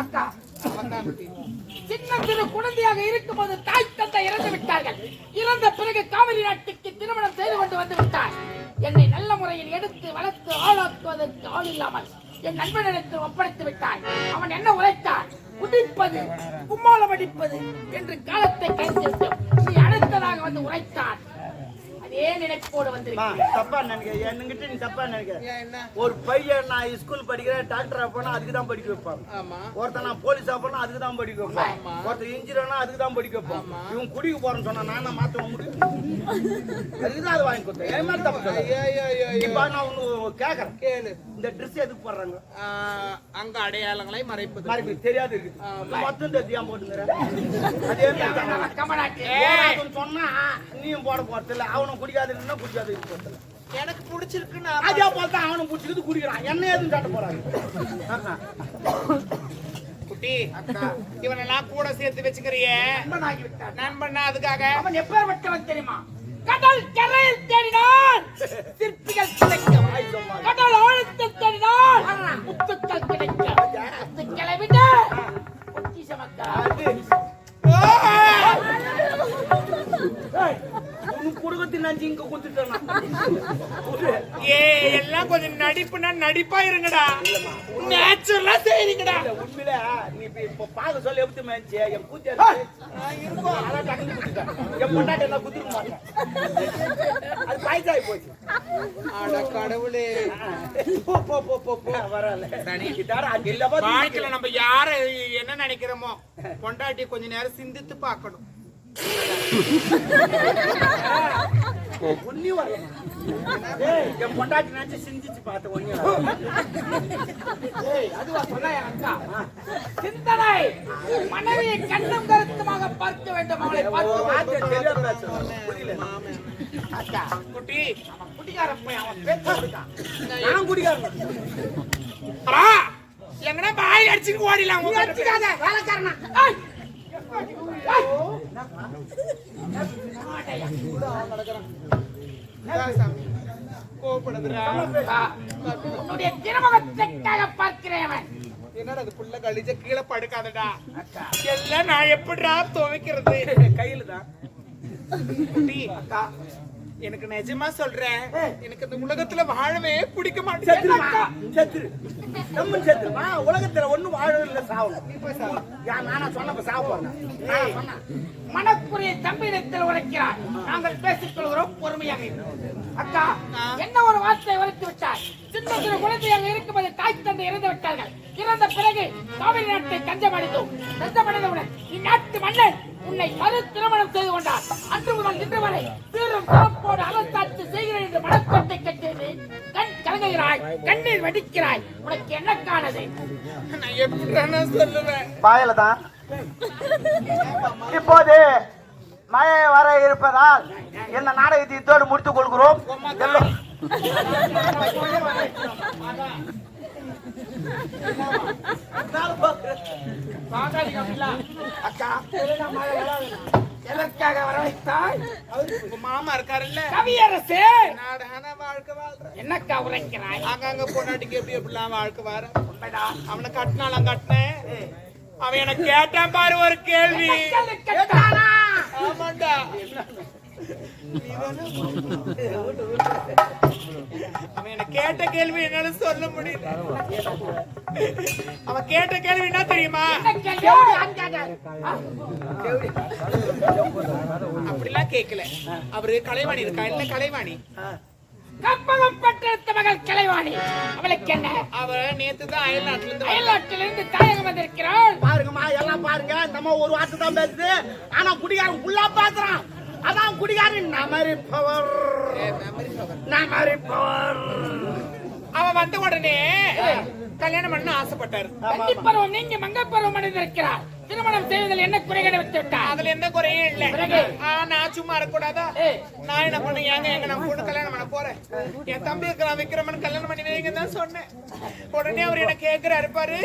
அக்கா சின்ன சிறு குழந்தையாக இருக்கும்போது தாய் தந்தை இறந்து விட்டார்கள். இறந்த பிறகு காவிரி நாட்டுக்கு திருமணம் செய்து கொண்டு வந்து விட்டார். என்னை நல்ல முறையில் எடுத்து வளர்த்து ஆளாக்குவதற்கு ஆள் இல்லாமல் என் நண்பனிடத்தில் ஒப்படைத்து விட்டார். அவன் என்ன உழைத்தான் குடிப்பது கும்மாளம் அடிப்பது என்று காலத்தை கழித்து நீ அடுத்ததாக வந்து உரைத்தான் அதே நினைப்போடு அம்மா, வந்திருக்கிறேன் தப்பா நினைக்கிற. என்கிட்ட நீ தப்பா ஏன் என்ன? ஒரு பையன் நான் ஸ்கூல் படிக்கிறேன் டாக்டரா போனா அதுக்கு தான் படிக்க வைப்பாங்க ஆமா. ஒருத்தன் நான் போலீஸா போனா அதுக்கு தான் படிக்க வைப்பான். ஆமா. ஒருத்தன் இன்ஜினியர்னா அதுக்கு தான் படிக்க வைப்பான். இவன் குடிக்க போறேன்னு சொன்னா நான் மாத்த முடியும்? அதுக்கு தான் அது வாங்கி கொடுத்தேன். என் மேல தப்பு. இப்ப நான் ஒண்ணு கேக்குறேன். கேளு. இந்த ட்ரெஸ் எதுக்கு போடுறாங்க? அங்க அடையாளங்களை மறைப்பது. மறைப்பு தெரியாது இருக்குது ஆமா. மொத்தம் தெரியாம போட்டுங்கிற அதே மாதிரி சொன்னா நீயும் போட போறது இல்ல. அவனும் குடிக்காதுன்னா குடிக்காது போறது இல்ல எனக்கு பிடிச்சிருக்குன்னு அதே போல தான் அவனும் குடிச்சிக்கிட்டு குடிக்கிறான். என்ன ஏதுன்னு காட்ட போறாங்க குட்டி இவனெல்லாம் கூட சேர்த்து வச்சுக்கிறியே. நண்பன்னா அதுக்காக? அவன் எப்பேற்பட்டவன் தெரியுமா? கடல் கரையில் தேடினான். சிற்பிகள் கிடைக்கும் கடல் ஆழத்தில் தேடினான். முத்துக்கள் கிடைக்கும் முத்துக்களை விட பொக்கிஷமக்கா. குடுக்கத்தின் அஞ்சு இங்க குத்துட்டேன் ஏ எல்லாம் கொஞ்சம் நடிப்புனா நடிப்பா இருங்கடா. நேச்சுரலா செய்றீங்கடா. உண்மையில நீ இப்ப பாக்க சொல்ல எப்படி மேய்ச்சி என் கூத்தி இருக்கும் அதான் டக்குனு குத்திட்டேன். என் பொண்டாட்டி எல்லாம் குத்திருக்க மாட்டேன். அது பாய்ச்சாய் போச்சு. அட கடவுளே. போ போ போ போ போ. வரல வாழ்க்கையில நம்ம யார என்ன நினைக்கிறோமோ பொண்டாட்டி கொஞ்ச நேரம் சிந்தித்து பார்க்கணும். வரல என் பொண்டாட்டி நினைச்சு சிந்திச்சு பார்த்த ஒன்னி அதுவா அக்கா? சிந்தனை மனைவியை கண்ணும் கருத்துமாக பார்க்க வேண்டும் அவளை பார்த்து குட்டி அவன் குடிகார அவன் பேசாதுக்கா. நான் குடிக்காரன் அப்பா, பாய் அடிச்சுட்டு ஓடிலாம் உங்க அடிச்சுக்காத, வேலைக்காரனா. என்னடா அது புள்ள கழிச்ச கீழே படுக்காதடா? எல்லாம் நான் எப்படிடா துவைக்கிறது? கையில தான் எனக்கு நிஜமா சொல்றேன். எனக்கு இந்த உலகத்துல வாழவே பிடிக்க மாட்டேன் செத்துரு நம்ம செத்துரு. வா உலகத்துல ஒண்ணும் வாழவில்ல சாவணும் நீ போய் சாவு. யா நானா சொன்னப்ப சாவ போறேன் நான் சொன்னேன். மனக்குரிய தம்பியிடத்தில் உரைக்கிறார் நாங்கள் பேசிக் கொள்கிறோம் பொறுமையாக. அக்கா என்ன ஒரு வார்த்தை உரைத்து விட்டார்? சின்ன சிறு குழந்தையாக இருக்கும்போது தாய் தந்தை இறந்து விட்டார்கள். இறந்த பிறகு காவிரி நாட்டை தஞ்சமடைந்தோம் தஞ்சமடைந்தவுடன் இந்நாட்டு மன்னன் உன்னை மறு திருமணம் செய்து கொண்டார். அன்று முதல் இன்று வரை சீரும் சிறப்போடு அரசாட்சி செய்கிறேன் என்று மனக்கோட்டை கட்டியது. கண் கலங்குகிறாய் கண்ணீர் வடிக்கிறாய். உனக்கு என்ன காணது? நான் எப்படிடா சொல்லுவேன்? வாயில தான். இப்போது மழை வர இருப்பதால் இந்த நாடகத்தை இத்தோடு முடித்துக் கொள்கிறோம். எல்லாம் அக்கா எதற்காக வரவைத்தாய். உங்க மாமா இருக்காருல்ல? கவியரசே! நாடான வாழ்க்கை வாழ்ற? என்னக்கா உரைக்கிறாய்? அங்கங்க பொண்டாட்டிக்கு எப்படி எப்படிலாம் வாழ்க்கை வார? உண்மைதான் அவனை கட்டினாலும் கட்டினேன். அவன் எனக்கு கேட்டான் பாரு ஒரு கேள்வி? ஆமாண்டா. அவன் எனக்கு கேட்ட கேள்வி என்னால சொல்ல முடியல. அவன் கேட்ட கேள்வி என்ன தெரியுமா? என்ன அப்படிலாம் கேட்கல அவரு கலைவாணி இருக்கா? இல்ல கலைவாணி. கற்பகம் பெற்றெடுத்த மகள் கலைவாணி. அவளுக்கு என்ன? அவ நேத்து தான் அயல் நாட்டுல இருந்து வந்தா. அயல்நாட்டிலிருந்து தாயகம் வந்திருக்கிறாள். பாருங்கம்மா எல்லாம் பாருங்க. நம்ம ஒரு வார்த்தை தான் பேசுது. ஆனா குடிகாரன் ஃபுல்லா பேசுறான் அதான் குடிகாரன். நமரிப்பவர் நமரிப்பவர் அவன் வந்த உடனே கல்யாணம் பண்ண ஆசைப்பட்டாரு. நீங்க மங்கை பருவம் அடைந்திருக்கிறார் திருமணம் செய்வதில் என்ன குறைகளை விட்டார் அதுல எந்த குறையும் இல்ல. நான் சும்மா இருக்கக்கூடாதா. நான் என்ன பண்ண ஏங்க எங்க நான் பொண்ணு கல்யாணம் பண்ண போறேன். என் தம்பி இருக்கிறான் விக்ரமன் கல்யாணம் பண்ணி வைங்க தான் சொன்னேன். உடனே அவர் என்ன கேக்குறாரு பாரு.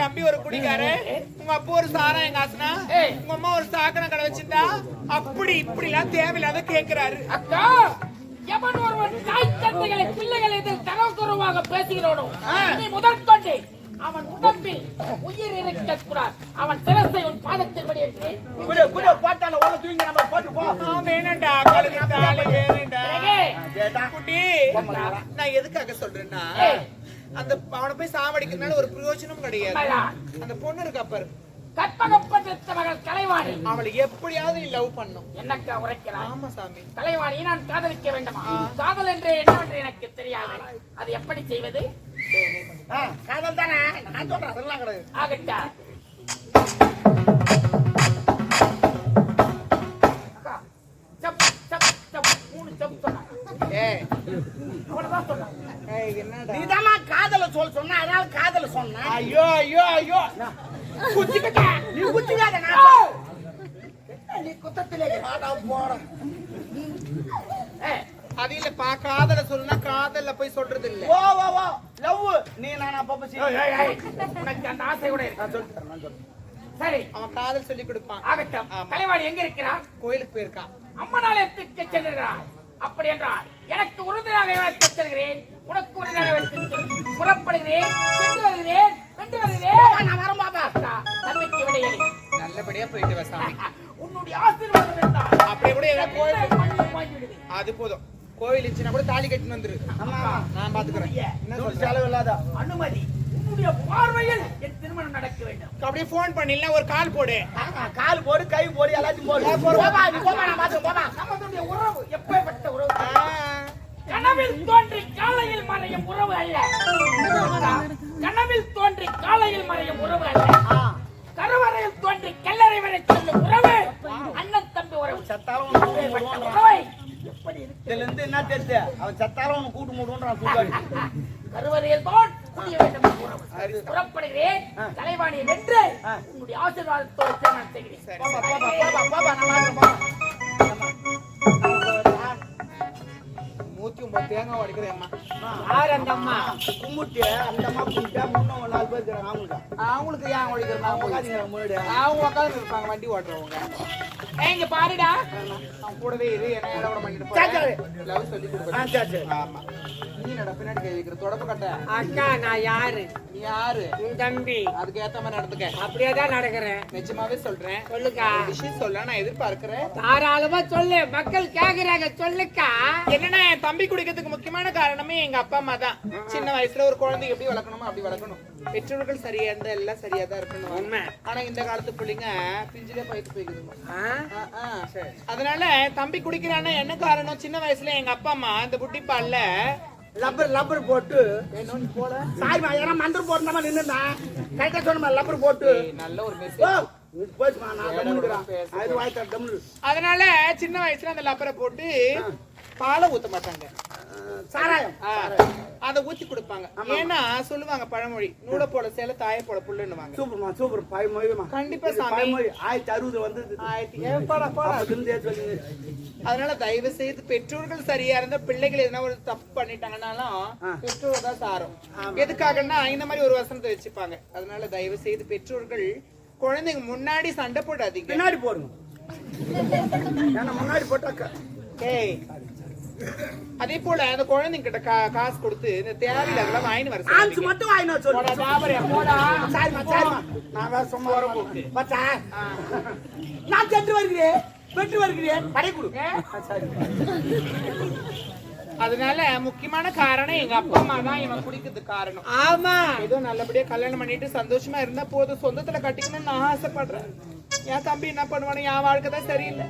தம்பி ஒரு குடிக்காரு உங்க அப்பா ஒரு சாராயம் காசுனா ஏய். உங்க அம்மா ஒரு சாக்கடை கடை வச்சிருந்தா அப்படி இப்படி எல்லாம் தேவையில்லாத கேக்குறாரு. அக்கா எவன் ஒருவன் தாய் தந்தைகளை பிள்ளைகளை இதில் தரக்குறவாக பேசுகிறோனோ முதற்கொண்டு அவன் உடம்பில் உயிர் இருக்கக்கூடாது அவன் சிரசை உன் பாதத்தில் படியிட்டு குடு குடு போட்டால உள்ள தூங்கி நம்ம போட்டு போ. ஆ, வேணாம்டா கழுகு தாலி வேணும்டா பிறகு கேட்டா? நான் எதுக்காக சொல்றேன்னா. அந்த அவனை போய் சாவடிக்கிறதுனால ஒரு பிரயோஜனம் கிடையாது. அந்த பொண்ணு இருக்கா பாரு. கற்பகப்பட்ட மகள் கலைவாணி. அவளை எப்படியாவது லவ் பண்ணும். என்னக்கா உரைக்கிறாய்? ஆமா சாமி. கலைவாணியை நான் காதலிக்க வேண்டுமா? காதல் என்று என்னவென்று எனக்கு தெரியாது. அது எப்படி செய்வது? காதல் தானே? நான் சொல்றேன் அதெல்லாம் கிடையாது. ஆகட்டா. நீதாம்மா காதல சொல்ல சொன்ன அதனால காதல சொன்ன. ஐயோ ஐயோ ஐயோ. குத்திக்கிட்ட. நீ குத்திக்காத ஓ! நான் நீ குத்தத்திலே? போடா. போடா ஏய், அது இல்லப்பா காதல சொல்லுனா காதல்ல போய் சொல்றது இல்ல ஓ ஓ ஓ லவ். நீ நான் அப்பப்ப ஏய், செய்ய ஏய், ஏய், உனக்கு அந்த ஆசை கூட இருக்கு. நான் சொல்லித்தரேன் நான் சொல்றேன் சரி. அவன் காதல் சொல்லி கொடுப்பான். ஆகட்டும். கலைவாணி எங்க இருக்கிறார் கோயிலுக்கு போயிருக்கான். அம்மனாலயத்துக்கு செல்கிறார். அப்படி என்றால் எனக்கு உறுதியாக வைத்து செல்கிறேன் உனக்கு உறுதியாக வைத்து செல். புறப்படுகிறேன். சென்று வருகிறேன். சென்று வருகிறேன். நான் வரேன் பாப்பா. நம்பிக்கை விடையேறி நல்லபடியா போயிட்டு வா சாமி. உன்னுடைய ஆசீர்வாதம் இருந்தால் அப்படியே கூட வாங்கிவிடுது. அது போதும். கோயில் இருந்துச்சுன்னா கூட தாலி கட்டின்னு வந்துரு. ஆமா. நான் பாத்துக்கிறேன். செலவு இல்லாத அனுமதி உன்னுடைய பார்வையில் என் திருமணம் நடக்க வேண்டும். அப்படியே போன் பண்ணில ஒரு கால் போடு. கால் போடு கை போடு எல்லாத்தையும் போடு. போப்பா நீ போப்பா நான் பாத்து போப்பா நமதுடைய உறவு எப்பேற்பட்ட உறவு? ஆ, கனவில் தோன்றி காலையில் மறையும் உறவு அல்ல. கனவில் தோன்றி காலையில் மறையும் உறவு அல்ல. கருவறையில் தோன்றி கல்லறை வரை செல்லும் உறவு அண்ணன் தம்பி உறவு. செத்தாலும் உறவை இதுல இருந்து என்ன தெரியுது? அவன் செத்தாலும் உனக்கு கூட்டு மூடுவான் சுத்தாடி கருவறையில் வேண்டும் என்ற உறவு புறப்படுகிறேன். தலைவாணியை வென்று. உன்னுடைய ஆசீர்வாதத்தோடு திருமணம் செய்கிறேன். நூத்தி ஒன்பது தேங்காய் உடைக்கிறேன் யார் அந்த அம்மா? கும்பிட்டு அந்த அம்மா கும்பிட்டா முன்ன ஒரு நாலு பேர் இருக்கிறாங்க. அவங்களுக்கு. அவங்களுக்கு ஏன் உடைக்கிறேன் அவங்க முன்னாடி அவங்க உட்காந்து இருப்பாங்க வண்டி ஓட்டுறவங்க. இங்க பாருடா. அவன் கூடவே இரு என்ன இடம் விட. போறேன் லவ் சொல்லி கொடுப்பேன் ஆமா. நீ நட பின்னாடி கை வைக்கிற? தொடப்பு கட்ட. அக்கா நான் யாரு? நீ யாரு? உன் தம்பி. அதுக்கு ஏத்த மாதிரி நடந்துக்க. அப்படியே தான் நடக்கிறேன். நிஜமாவே சொல்றேன். சொல்லுக்கா. விஷயம் சொல்ல நான் எதிர்பார்க்கிறேன். தாராளமா சொல்லு. மக்கள் கேக்குறாங்க சொல்லுக்கா. என்னன்னா என் தம்பி குடிக்கிறதுக்கு முக்கியமான காரணமே எங்க அப்பா அம்மா தான். சின்ன வயசுல ஒரு குழந்தை எப்படி வளர்க்கணுமோ அப்படி வளர்க்கணும். பெற்றோர்கள் சரியா இருந்தா எல்லாம் சரியா தான் இருக்கணும். உண்மை. ஆனா இந்த காலத்து பிள்ளைங்க பிஞ்சிலே பயித்து போய்க்குதுமா ஆ? ஆ, ஆ. அதனால தம்பி குடிக்கிறான்னா என்ன காரணம்? சின்ன வயசுல எங்க அப்பா அம்மா இந்த புட்டி பால்ல லப்பர் லப்பர் போட்டு. சாரிமா ஏன்னா மந்திரம் போட்டு நம்ம நின்னுதான் கரெக்டா சொன்னமா லப்பர் போட்டு. நல்ல ஒரு மெசேஜ் அதனால சின்ன வயசுல அந்த லப்பரை போட்டு பாலை ஊத்த மாட்டாங்க. சாராயம். அத ஊத்தி கொடுப்பாங்க. ஏன்னா சொல்லுவாங்க பழமொழி நூலை போல சேல தாயை போல புல்லுன்னுவாங்க. சூப்பர்மா சூப்பர். பாய் மொழிமா கண்டிப்பா சாமி. பாய் மொழி ஆயிரத்தி அறுபது சொல்லி அதனால தயவு செய்து பெற்றோர்கள் சரியா இருந்தா பிள்ளைகள் எதனா ஒரு தப்பு பண்ணிட்டாங்கன்னாலும் ஆ. பெற்றோர் தான் சாரும். எதுக்காகன்னா இந்த மாதிரி ஒரு வசனத்தை வச்சுப்பாங்க. அதனால தயவு செய்து பெற்றோர்கள் குழந்தைங்க முன்னாடி சண்டை போடாதீங்க. பின்னாடி போடுங்க. முன்னாடி போட்டாக்க. ஏய் அதே போல அந்த குழந்தைங்க கிட்ட காசு கொடுத்து இந்த தேவையில்ல அதெல்லாம் வாங்கி வர சொல்லாதீங்க. மட்டும் வாங்கினா சொல்லு. போடா, ஜாபரியா, போடா. சாரிமா சாரிமா நான் வேற சும்மா வரப்போக்கு பச்சா. நான் சென்று வருகிறேன். பெற்று வருகிறேன். படை கொடு. அதனால முக்கியமான காரணம் எங்க அப்பா அம்மா தான் இவன் குடிக்கிறதுக்கு காரணம். ஆமா. ஏதோ நல்லபடியா கல்யாணம் பண்ணிட்டு சந்தோஷமா இருந்தா போதும். சொந்தத்துல கட்டிக்கணும்னு நான் ஆசைப்படுறேன். என் தம்பி என்ன பண்ணுவானு என் வாழ்க்கை தான் சரியில்லை.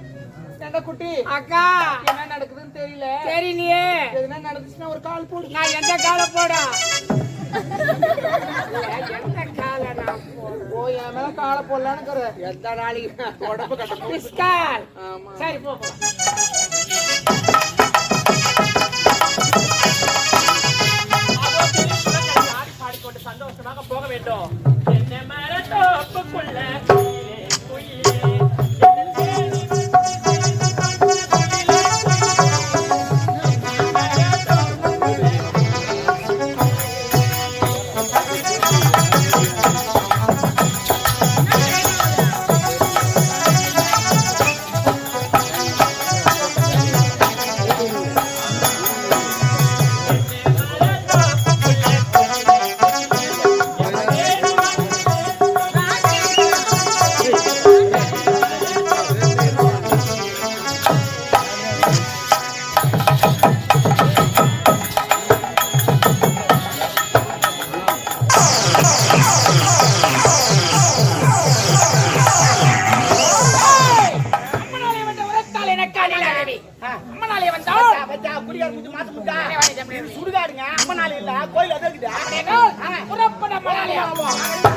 ஏண்டா குட்டி? அக்கா. என்ன நடக்குதுன்னு தெரியல. தெரியலையே. எதுனா நடந்துச்சுன்னா ஒரு கால் போடு. நான் எந்த கால போடா? எந்த கால நான் ஓ என் மேல காலை போடலான்னு எந்த நாளைக்கு? உடம்பு கட்ட பிஸ்கால் ஆமா. சரி போ சந்தோஷமாக போக வேண்டும். என்ன மரத்தோப்புக்குள்ள குயிலே, 我来了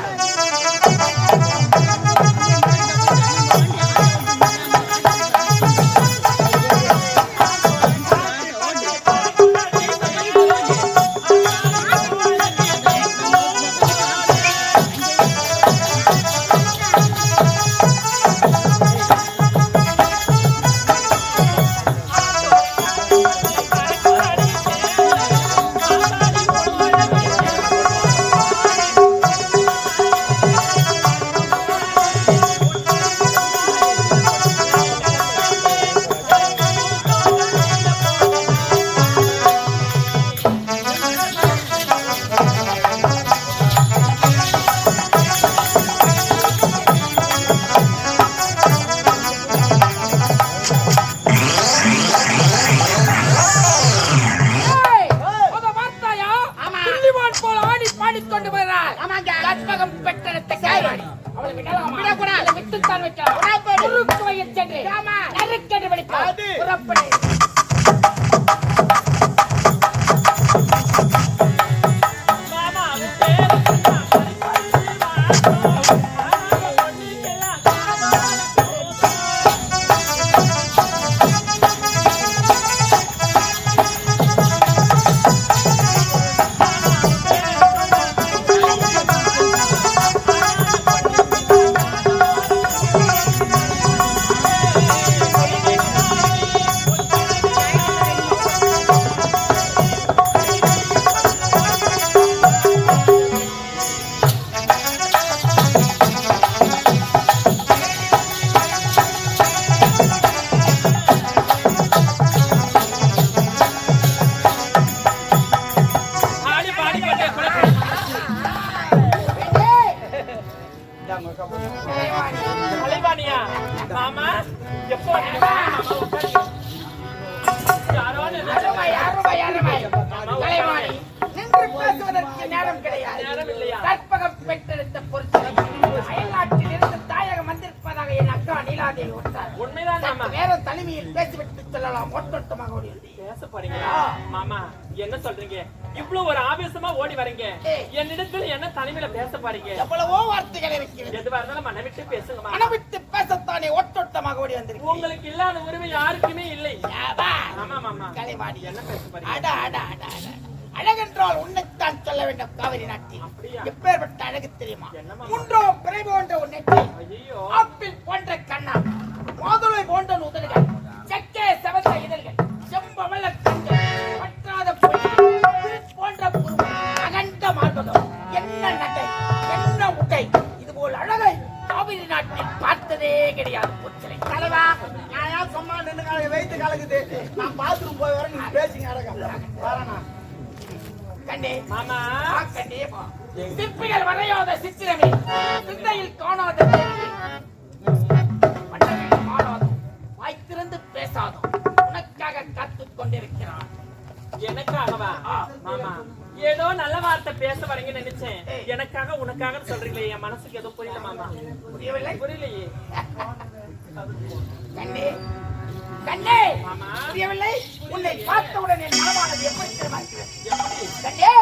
உங்களுக்கு இல்லாத உரிமை யாருக்குமே இல்லை. அழகென்றால் உன்னைத்தான் சொல்ல வேண்டும் காவிரி நாட்டில்? எப்பேற்பட்ட அழகு தெரியுமா? மூன்றோ பிறை போன்ற ஐயோ ஆப்பிள் போன்ற கண்ணம் மாதுளை போன்ற நுதல்கள் செக்கே செவந்த இதழ்கள். செம்பவள கண்கள். பற்றாத போன்ற அகண்ட மார்பகம். என்ன நடை என்ன உடை இதுபோல் அழகை காவிரி நாட்டில் பார்த்ததே கிடையாது பொச்சலை தலைவா. ஏன் சும்மா நின்று வைத்து கலக்குது. நான் பாத்ரூம் போய் வர நீங்க பேசிங்க அடக்கம் வரேண்ணா கண்டே மாமா. கண்டே. சிற்பிகள் வரையாத சித்திரமே சிந்தையில் காணாத வாய்த்திருந்து பேசாதோ உனக்காக காத்துக் கொண்டிருக்கிறான். எனக்காகவா? மாமா. ஏதோ நல்ல வார்த்தை பேச வரீங்க நினைச்சேன். எனக்காக உனக்காக சொல்றீங்களே என் மனசுக்கு ஏதோ புரியல மாமா. புரியவில்லை? புரியலையே. கண்ணே கண்ணே புரியவில்லை? உன்னை பார்த்தவுடன் என் மனமானது எப்படி தெரியுமா கண்ணே!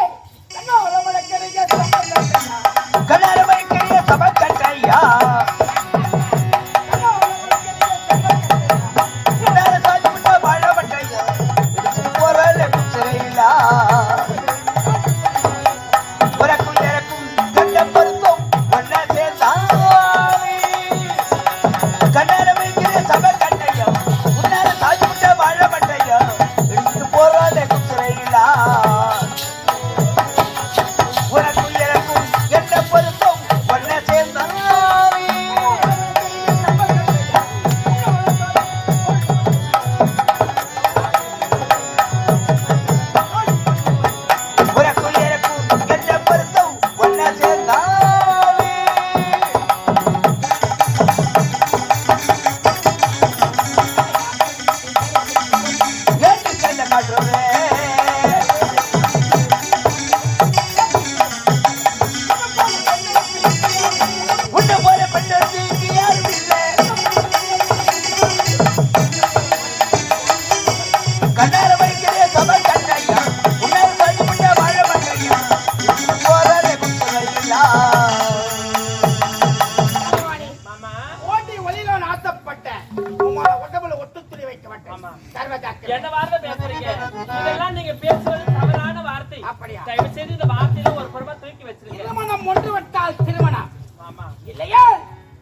இல்லையா?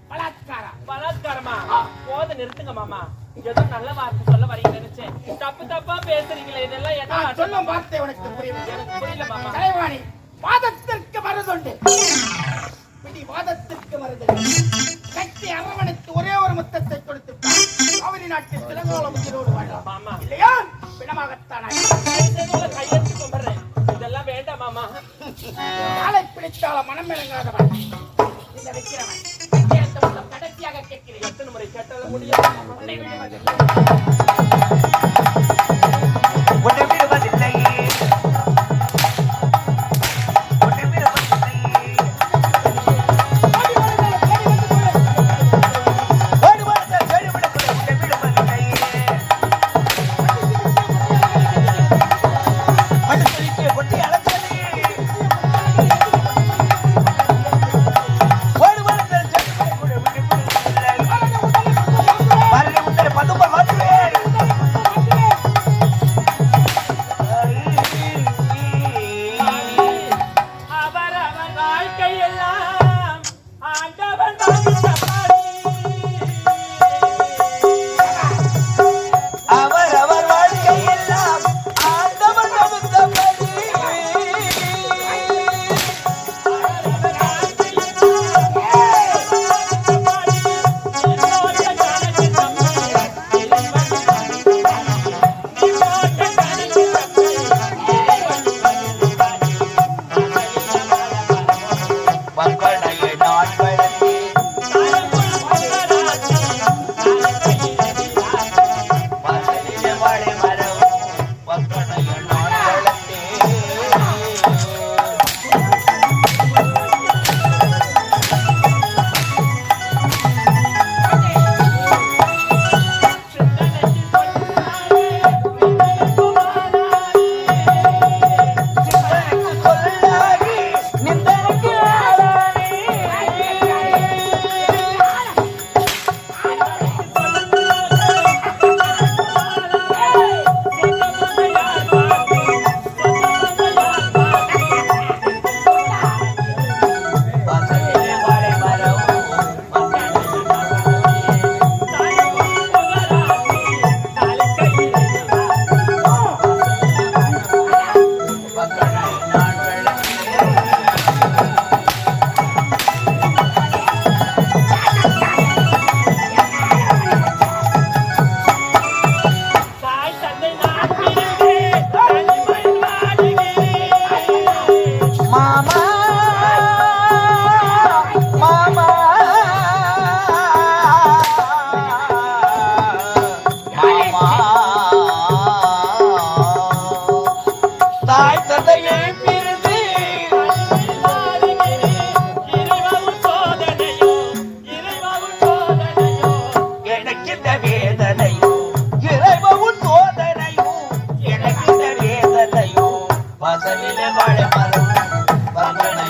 பலாத்காரம். பலாத்காரமா? போத நிறுத்துங்க மாமா. ஏதோ நல்ல வார்த்தை சொல்ல வரீங்க நினைச்சேன். தப்பு தப்பா பேசுறீங்களே இதெல்லாம் என்ன நான் வார்த்தை? உனக்கு புரியவில்லை எனக்கு புரியல மாமா. கலைவாணி வாதத்திற்கு மருதுண்டு. பிடி வாதத்திற்கு மருதுண்டு கட்டி அரவணைத்து ஒரே ஒரு முத்தத்தை கொடுத்து காவிரி நாட்டில் திலகோலம் உயிரோடு வாழலாம் மாமா. இல்லையா? பிணமாகத்தான் கையெழுத்து இதெல்லாம் வேண்டாம் மாமா. காலை பிடித்தால மனம் விளங்காதவன். கட்டியெழுத்த முத்தம் கடைசியாக கேட்கிறேன். எத்தனை முறை கேட்டாலும் முடியாது. வந்தனை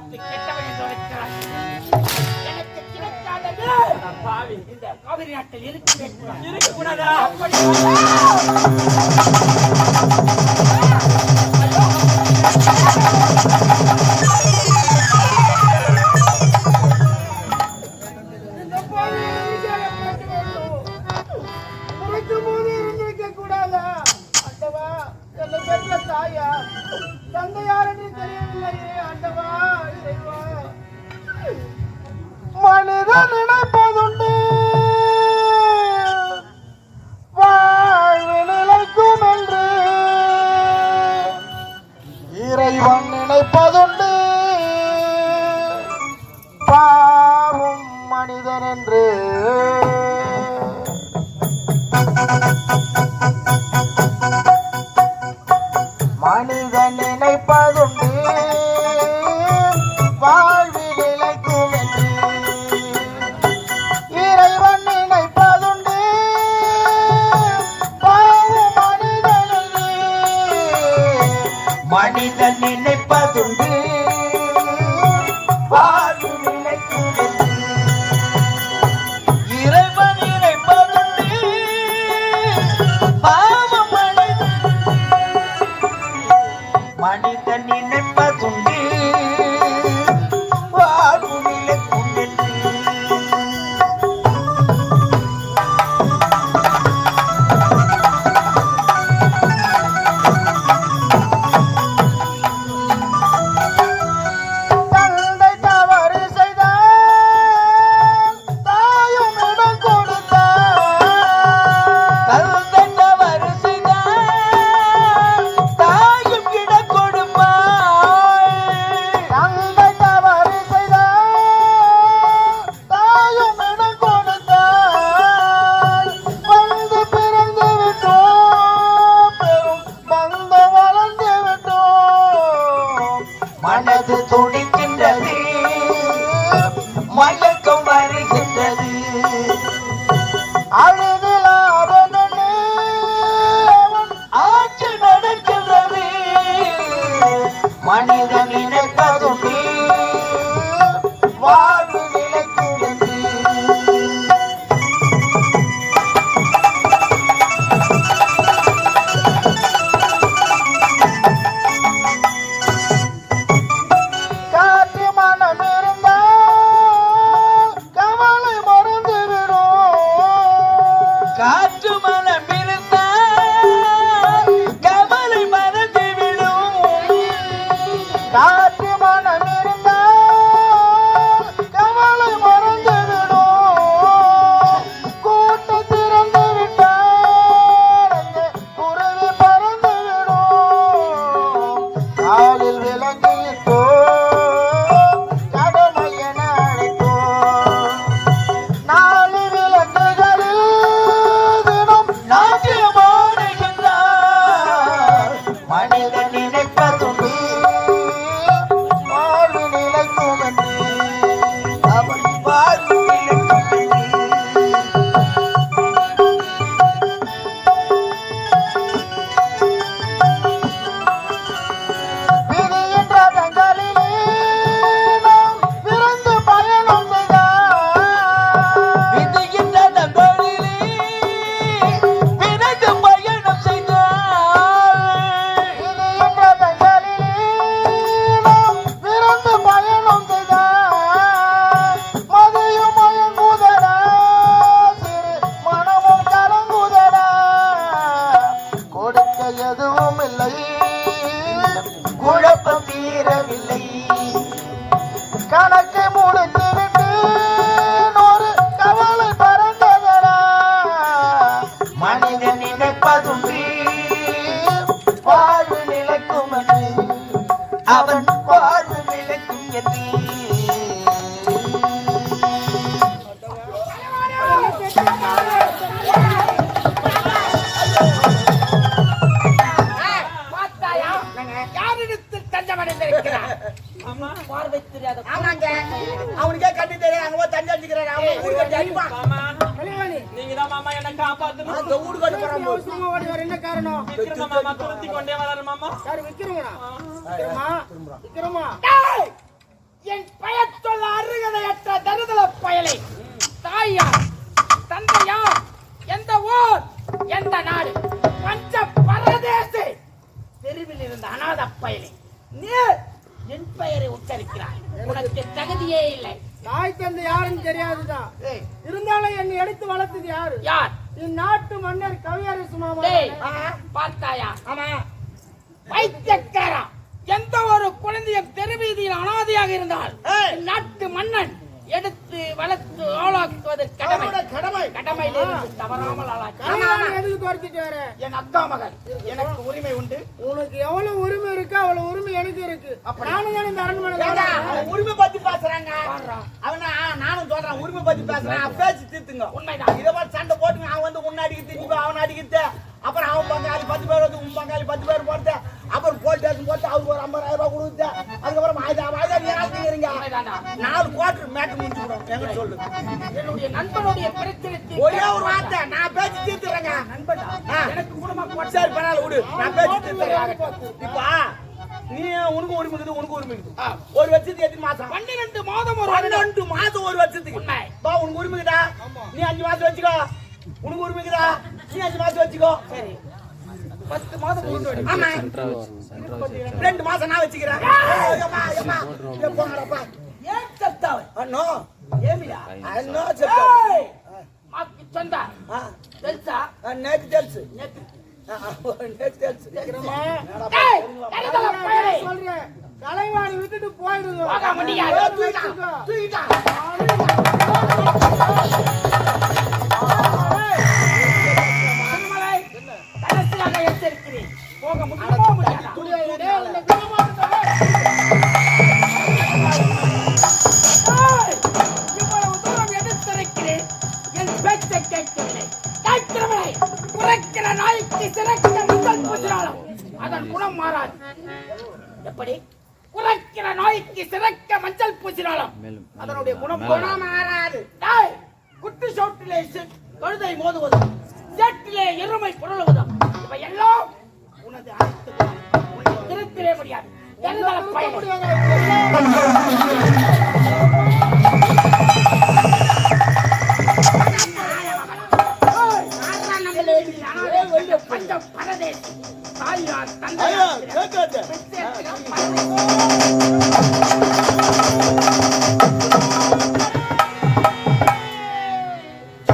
பார்த்து கெட்டவனை தொலைக்கிறான் எனக்கு கிடைக்காதது. பாவி இந்த காவிரி நாட்டில் இருக்க இருக்கக்கூடாதா? அப்படி மனிதனே जगती என் பெயரை உச்சரிக்கிறாய் உனக்கு தகுதியே இல்லை. தாய் தந்தை யாருன்னு தெரியாதுதான் இருந்தாலும் என்னை எடுத்து வளர்த்தது யாரு? யார்? இந்நாட்டு மன்னர் கவியரசு மாமா. பார்த்தாயா? ஆமா. பைத்தியக்காரா எந்த ஒரு குழந்தையும் தெருவீதியில் அனாதையாக இருந்தால். நாட்டு மன்னன் எடுத்து வளர்த்து ஆளாக்குவது கடமை. கடமை. கடமையிலிருந்து தவறாமல் ஆளாக்கி. வர? என் அக்கா மகள். எனக்கு உரிமை உண்டு. உனக்கு எவ்வளவு உரிமை இருக்கு அவ்வளவு உரிமை எனக்கு இருக்கு. நானும் தானே இந்த அரண்மனை உரிமை பத்தி பேசுறாங்க. அவனா நானும் சொல்றேன். உரிமை பத்தி பேசுறான். பேச்சு தீர்த்துங்க. உண்மைதான். இதை மாதிரி சண்டை போட்டுங்க. அவன் வந்து உன்னை அடிக்கிறது நீ போய் அவனை அடிக்கிறது. அப்புறம் அவன் பங்காளி பத்து பேர் வந்து உன் பங்காளி பத்து பேர் போட்டு அப்புறம் போலீஸ் ஸ்டேஷன் போட்டு அவருக்கு ஒரு ஐம்பதாயிரம் ரூபாய் கொடுத்து அதுக்கப்புறம் ஆயுதா ஆயுதா நீ ஆகுறீங்க உண்மைதானா நாலு குவார்டர் மேட்டு முடிச்சு விடும் எங்க சொல்லு? என்னுடைய நண்பனுடைய பிரச்சனை ஒரே ஒரு வார்த்தை நான் பேச்சு தீர்த்துறேங்க. நண்பனா. எனக்கு குடும்ப சரி பரவாயில்ல விடு. நான் பேச்சு தீர்த்துறேன். இப்பா நீ உனக்கு உரிமை இருக்குது உனக்கு உரிமை இருக்குது. ஒரு வருஷத்துக்கு எத்தனை மாசம்? பன்னிரண்டு மாதம் ஒரு. பன்னெண்டு மாசம் ஒரு வருஷத்துக்கு. பா உனக்கு உரிமைக்குதா நீ அஞ்சு மாசம் வச்சுக்கோ. உனக்கு உரிமைக்குதா நீ அஞ்சு மாசம் வச்சுக்கோ சரி பத்து மாதம் மூன்று வருடம். ஆமா ரெண்டு மாசம் நான் வச்சுக்கிறேன் ஏம்மா, ஏம்மா, இங்க போங்கடாப்பா. ஏன் செத்தாவை அண்ணோ ஏமியா அண்ணோ செத்தா ஏய்! மாக்கு சொந்தா తెలుసా நேக்கு தெரிச்சு நேத்து நேக்கு தெரிச்சு டேய் எரதல பயலே சொல்றேன் கலைவாணி விட்டுட்டு போயிடுங்க போக முடியுமா முடியும்